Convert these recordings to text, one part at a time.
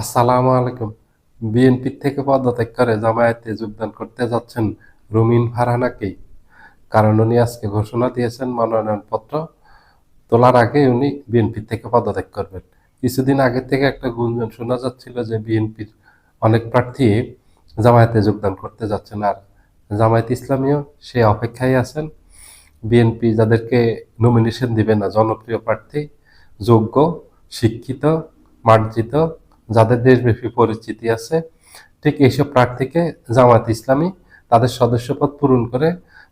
আসসালামু আলাইকুম। বিএনপি থেকে পদত্যাগ করে জামায়াতে যোগদান করতে যাচ্ছেন রুমিন ফারহানাকেই কারণ উনি আজকে ঘোষণা দিয়েছেন মনোনয়নপত্র তোলার আগে উনি বিএনপি থেকে পদত্যাগ করবেন। কিছুদিন আগে থেকে একটা গুঞ্জন শোনা যাচ্ছিল যে বিএনপির অনেক প্রার্থী জামায়াতে যোগদান করতে যাচ্ছেন আর জামায়াত ইসলামীও সে অপেক্ষায় আছেন। বিএনপি যাদেরকে নমিনেশন দিবে না, জনপ্রিয় প্রার্থী, যোগ্য, শিক্ষিত, মার্জিত যাদের দেশব্যাপী পরিচিতি আছে, ঠিক এইসব প্রার্থীকে জামায়াত ইসলামী তাদের সদস্যপদ পূরণ করে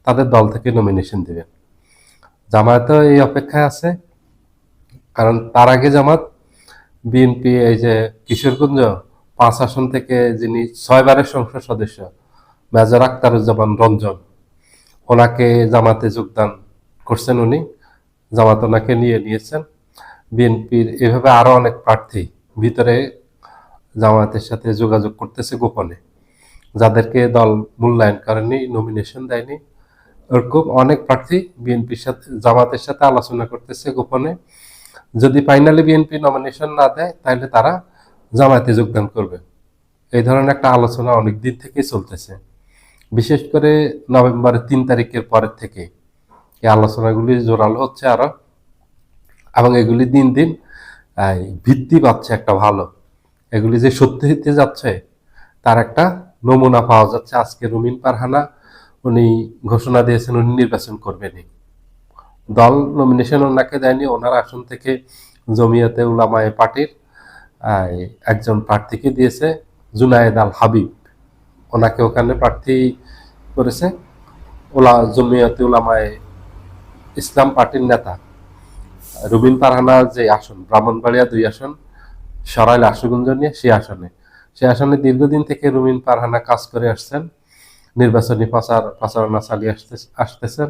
তাদের দল থেকে নমিনেশন দিবে। জামায়াতও এই অপেক্ষায় আছে, কারণ তার আগে জামাত বিএনপি এই যে কিশোরগঞ্জ, পাঁচ আসন থেকে যিনি ছয়বারের সংসদ সদস্য, মেজর আক্তারুজ্জামান রঞ্জন, ওনাকে জামাতে যোগদান করছেন উনি, জামাত ওনাকে নিয়ে নিয়েছেন। বিএনপির এভাবে আরও অনেক প্রার্থী ভিতরে জামায়াতের সাথে যোগাযোগ করতেছে গোপনে। যাদেরকে দল মূল্যায়ন করেনি নমিনেশন দেয়নি। ওরকম অনেক প্রার্থী বিএনপির সাথে, জামাতের সাথে আলোচনা করতেছে গোপনে। যদি ফাইনালি বিএনপি নমিনেশন না দেয়, তাহলে তারা জামায়াতে যোগদান করবে। এই ধরনের একটা আলোচনা অনেক দিন থেকেই চলতেছে। বিশেষ করে নভেম্বরের তিন তারিখের পরের থেকে এই আলোচনাগুলি জোরালো হচ্ছে আরও। এবং এগুলি দিন দিন ভিত্তি পাচ্ছে একটা ভালো। এগুলি যে সত্যি হতে যাচ্ছে, তার একটা নমুনা পাওয়া যাচ্ছে। আজকে রুমিন পারহানা, উনি ঘোষণা দিয়েছেন উনি নির্বাচন করবেনই দল নমিনেশন ওনাকে দেয়নি, ওনার আসন থেকে জমিয়াতে উলামায়ে পার্টির একজন প্রার্থীকে দিয়েছে জুনায়েদ আল হাবিব। ওনাকে ওখানে প্রার্থী করেছে ওলা, জমিয়াতে উলামায়ে ইসলাম পার্টির নেতা। রুবিন পারহানার যে আসন, ব্রাহ্মণবাড়িয়া দুই আসন সরাইল আশুগঞ্জ নিয়ে, সেই আসনে। সেই আসনে দীর্ঘদিন থেকে রুমিন পারহানা কাজ করে আসছেন। নির্বাচনী প্রচার, প্রচারণা চালিয়ে আসতে আসতেছেন।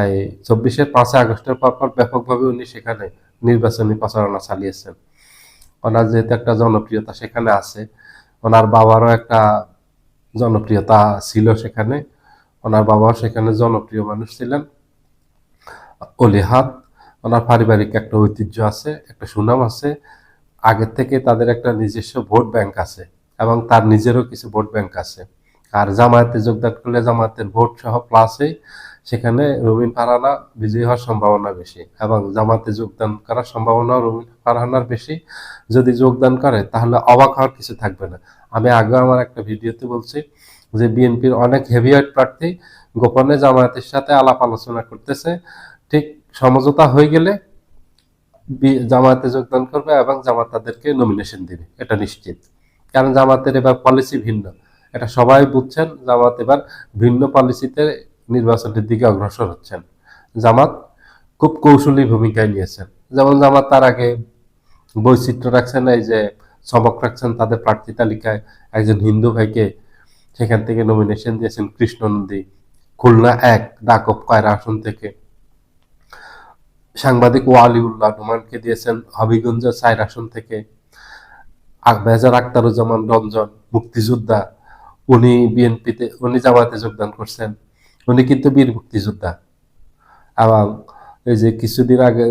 এই চব্বিশের পাঁচই আগস্টের পর পর ব্যাপকভাবে উনি সেখানে নির্বাচনী প্রচারণা চালিয়েছেন। ওনার যেহেতু একটা জনপ্রিয়তা সেখানে আছে, ওনার বাবারও একটা জনপ্রিয়তা ছিল সেখানে। ওনার বাবাও সেখানে জনপ্রিয় মানুষ ছিলেন। অলিহাত ওনার পারিবারিক একটা ঐতিহ্য আছে, একটা সুনাম আছে। আগের থেকে তাদের একটা নিজস্ব ভোট ব্যাংক আছে এবং তার নিজেরও কিছু ভোট ব্যাংক আছে। আর জামায়াতে যোগদান করলে জামায়াতের ভোট সহ প্লাসে সেখানে রবিন ফারহানা বিজয়ী হওয়ার সম্ভাবনা বেশি এবং জামাতে যোগদান করার সম্ভাবনা রবিন ফারহানার বেশি। যদি যোগদান করে, তাহলে অবাক হওয়ার কিছু থাকবে না। আমি আগে আমার একটা ভিডিওতে বলছি যে বিএনপির অনেক হেভিওয়েট প্রার্থী গোপনে জামায়াতের সাথে আলাপ আলোচনা করতেছে। ঠিক সমঝোতা হয়ে গেলে জামায়াতে যোগদান করবে এবং জামাত তাদেরকে নমিনেশন দিবে, এটা নিশ্চিত। কারণ জামাতের এবার পলিসি ভিন্ন। এটা সবাই বুঝছেন, জামাত এবার ভিন্ন পলিসিতে নির্বাচনের দিকে অগ্রসর হচ্ছেন। জামাত খুব কৌশলী ভূমিকায় নিয়েছেন। যেমন জামাত তার আগে বৈচিত্র্য রাখছেন, এই যে চমক রাখছেন তাদের প্রার্থী তালিকায়। একজন হিন্দু ভাইকে সেখান থেকে নমিনেশন দিয়েছেন কৃষ্ণ নন্দী খুলনা এক ডাকব কয়রা আসন থেকে। সাংবাদিক ওয়ালিউল্লাহ নোমানকে দিয়েছেন হবিগঞ্জ সাইর আসন থেকে মেজর আক্তারুজ্জামান রঞ্জন, মুক্তিযোদ্ধা। উনি বিএনপিতে, উনি জামাতে যোগদান করছেন। উনি কিন্তু বীর মুক্তিযোদ্ধা। এবং এই যে কিছুদিন আগে,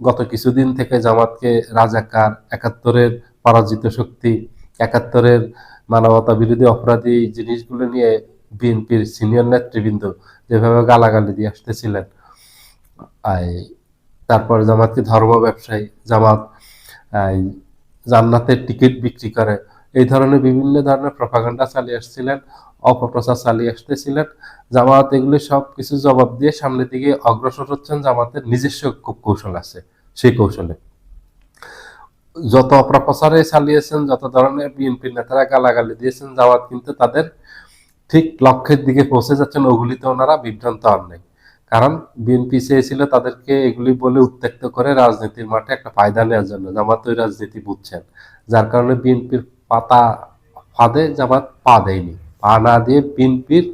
গত কিছুদিন থেকে জামাতকে রাজাকার, একাত্তরের পরাজিত শক্তি, একাত্তরের মানবতা বিরোধী অপরাধী জিনিসগুলো নিয়ে বিএনপির সিনিয়র নেতৃবৃন্দ যেভাবে গালাগালি দিয়ে আসতেছিলেন। তারপর জামাতকে ধর্ম ব্যবসায়ী, জামাত জান্নাতের টিকিট বিক্রি করে। এই ধরনের বিভিন্ন ধরনের প্রপাগান্ডা চালিয়ে আসছিলেন, অপপ্রচার চালিয়ে আসতেছিলেন। জামাত এগুলি সব কিছু জবাব দিয়ে সামনের দিকে অগ্রসর হচ্ছেন জামাতের নিজস্ব কৌশল আছে, সেই কৌশলে। যত অপপ্রচারে চালিয়েছেন, যত ধরনের বিএনপি নেতারা গালাগালি দিয়েছেন, জামাত কিন্তু তাদের ঠিক লক্ষ্যের দিকে পৌঁছে যাচ্ছেন, ওগুলিতে ওনারা বিভ্রান্ত হন নাই। কারণ বিএনপি চেয়েছিল তাদেরকে এগুলি বলে উত্ত্যক্ত করে রাজনীতির মাঠে একটা ফায়দা নেওয়ার জন্য। জামাত ওই রাজনীতি বুঝছেন। যার কারণে বিএনপির পাতা ফাঁদে জামাত পা দেয়নি। পা না দিয়ে বিএনপির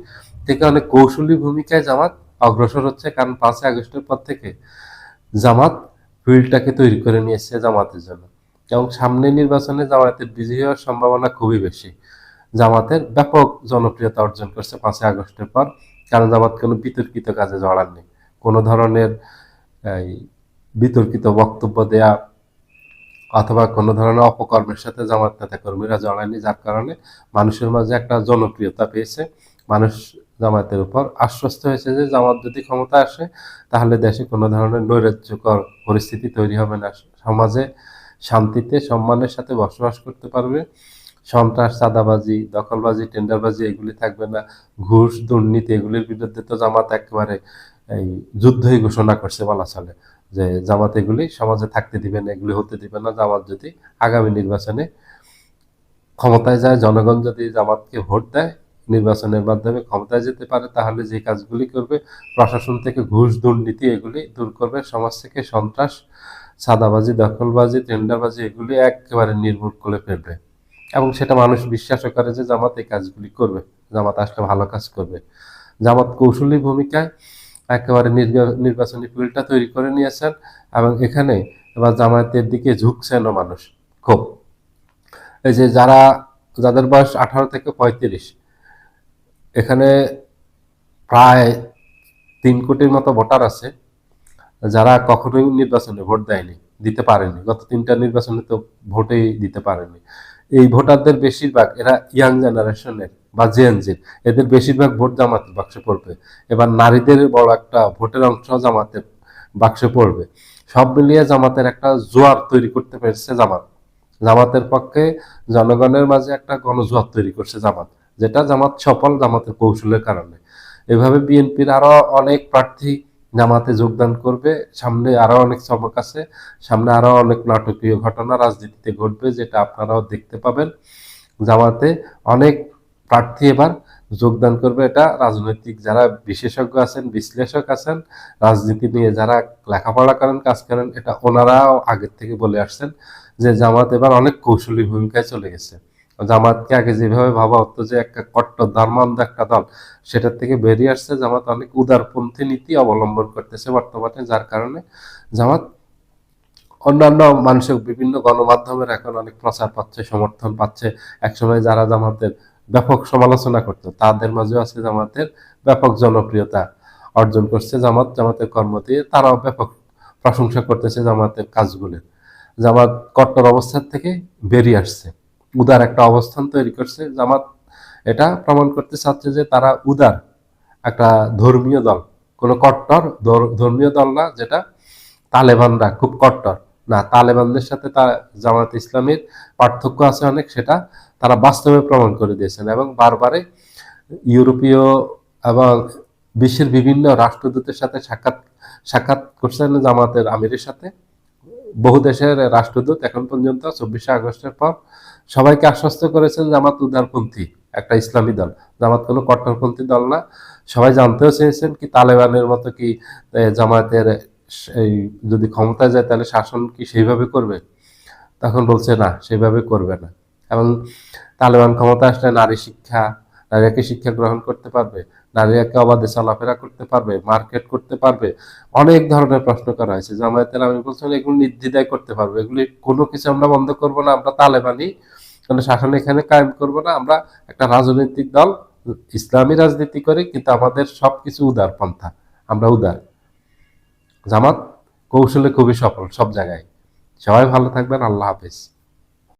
থেকে অনেক কৌশলী ভূমিকায় জামাত অগ্রসর হচ্ছে, কারণ পাঁচই আগস্টের পর থেকে জামাত ফিল্ডটাকে তৈরি করে নিয়েছে জামাতের জন্য। এবং সামনে নির্বাচনে জামাতের বিজয়ী হওয়ার সম্ভাবনা খুবই বেশি। জামাতের ব্যাপক জনপ্রিয়তা অর্জন করছে পাঁচই আগস্টের পর। কারণ জামাত কোনো বিতর্কিত কাজে জড়াননি কোনো ধরনের, এই, বিতর্কিত বক্তব্য দেয়া অথবা কোনো ধরনের অপকর্মের সাথে জামাত নেতা কর্মীরা জড়ায়নি যার কারণে মানুষের মাঝে একটা জনপ্রিয়তা পেয়েছে। মানুষ জামাতের উপর আশ্বস্ত হয়েছে যে জামাত যদি ক্ষমতা আসে, তাহলে দেশে কোনো ধরনের নৈরাজ্যকর পরিস্থিতি তৈরি হবে না। সমাজে শান্তিতে, সম্মানের সাথে বসবাস করতে পারবে। সন্ত্রাস, চাঁদাবাজি, দখলবাজি, টেন্ডারবাজি, এগুলি থাকবে না। ঘুষ, দুর্নীতি, এগুলির বিরুদ্ধে তো জামাত একেবারে এই যুদ্ধই ঘোষণা করছে বলা চলে যে জামাত এগুলি সমাজে থাকতে দিবে না, এগুলি হতে দিবে না। জামাত যদি আগামী নির্বাচনে ক্ষমতায় যায়, জনগণ যদি জামাতকে ভোট দেয়, নির্বাচনের মাধ্যমে ক্ষমতায় যেতে পারে, তাহলে যে কাজগুলি করবে, প্রশাসন থেকে ঘুষ, দুর্নীতি এগুলি দূর করবে। সমাজ থেকে সন্ত্রাস সাদাবাজি দখলবাজি, টেন্ডারবাজি, এগুলি একেবারে নির্মূল করে ফেলবে। এবং সেটা মানুষ বিশ্বাসও করে যে জামাত এই কাজগুলি করবে, জামাত আসলে ভালো কাজ করবে। জামাত কৌশলী ভূমিকায় একেবারে নির্বা- নির্বাচনী ফিল্ডটা তৈরি করে নিয়েছেন এবং এখানে এবার জামায়াতের দিকে ঝুঁকছেনও মানুষ খুব। এই যে যারা, যাদের বয়স আঠারো থেকে পঁয়ত্রিশ, এখানে প্রায় তিন কোটির মতো ভোটার আছে, যারা কখনোই নির্বাচনে ভোট দেয়নি, দিতে পারেনি। গত তিনটা নির্বাচনে তো ভোটেই দিতে পারেনি। ভোটারদের বেশিরভাগ এরা ইয়াং জেনারেশনের বা জেএনজির এদের বেশিরভাগ ভোট জামাতের বাক্সে পড়বে। এবার নারীদের বড় একটা ভোটের অংশ জামাতের বাক্সে পড়বে। সব মিলিয়ে জামাতের একটা জোয়ার তৈরি করতে পেরেছে জামাত। জামাতের পক্ষে জনগণের মাঝে একটা গণজোয়ার তৈরি করছে জামাত, যেটা জামাত সফল জামাতের কৌশলের কারণে। এভাবে বিএনপির আরও অনেক প্রার্থী জামাতে যোগদান করবে। সামনে আরও অনেক চমক আছে। সামনে আরও অনেক নাটকীয় ঘটনা রাজনীতিতে ঘটবে, যেটা আপনারাও দেখতে পাবেন। জামাতে অনেক প্রার্থী এবার যোগদান করবে। এটা রাজনৈতিক যারা বিশেষজ্ঞ আছেন, বিশ্লেষক আছেন, রাজনীতি নিয়ে যারা লেখাপড়া করেন, কাজ করেন, এটা ওনারাও আগের থেকে বলে আসছেন যে জামাত এবার অনেক কৌশলী ভূমিকায় চলে গেছে। জামাতকে আগে যেভাবে ভাবা হতো যে একটা কট্টর ধর্মান্ধ একটা দল, সেটার থেকে বেরিয়ে আসছে জামাত অনেক উদারপন্থী নীতি অবলম্বন করতেছে বর্তমানে, যার কারণে জামাত অন্যান্য মানুষের বিভিন্ন গণমাধ্যমের এখন অনেক প্রচার পাচ্ছে, সমর্থন পাচ্ছে। একসময় যারা জামাতের ব্যাপক সমালোচনা করতো, তাদের মাঝেও আছে জামাতের ব্যাপক জনপ্রিয়তা অর্জন করছে জামাত, জামাতের কর্ম দিয়ে তারাও ব্যাপক প্রশংসা করতেছে জামাতের কাজগুলো। জামাত কট্টর অবস্থার থেকে বেরিয়ে আসছে। উদার একটা অবস্থান তৈরি করছে। জামাত এটা প্রমাণ করতে চাচ্ছে যে তারা উদার একটা ধর্মীয় দল। কোনো কট্টর ধর্মীয় দল না, যেটা তালেবানরা খুব কট্টর। না, তালেবানদের সাথে তার জামাত ইসলামের পার্থক্য আছে অনেক, সেটা তারা বাস্তবে প্রমাণ করে দিয়েছেন এবং বারবারে ইউরোপীয় এবং বিশ্বের বিভিন্ন রাষ্ট্রদূতের সাথে সাক্ষাৎ সাক্ষাৎ করছেন জামাতের আমিরের সাথে। বহু দেশের রাষ্ট্রদূত এখন পর্যন্ত চব্বিশে আগস্টের পর সবাইকে আশ্বস্ত করেছেন জামাত উদারপন্থী, একটা ইসলামী দল। জামাত কোনো কট্টরপন্থী দল না। সবাই জানতেও চেয়েছেন কি তালেবানের মতো কি জামায়াতের এই যদি ক্ষমতায় যায় তাহলে শাসন কি সেইভাবে করবে? তখন বলছে, না সেভাবে করবে না। এবং তালেবান ক্ষমতা আসলে নারী শিক্ষা, নারীরা কি শিক্ষা গ্রহণ করতে পারবে? নারীরা কি অবাধে চলাফেরা করতে পারবে, মার্কেট করতে পারবে, অনেক ধরনের প্রশ্ন করা হয়েছে। জামায়াতের আমি বলছিলাম এগুলো নির্দ্বিধায় করতে পারবে। এগুলি কোনো কিছু আমরা বন্ধ করব না, আমরা তালেবানি, কোনো শাসন এখানে কায়েম করব না, আমরা একটা রাজনৈতিক দল, ইসলামী রাজনীতি করি, কিন্তু আমাদের সবকিছু উদার পন্থা, আমরা উদার। জামাত কৌশলে খুবই সফল, সব জায়গায়। সবাই ভালো থাকবেন, আল্লাহ হাফেজ।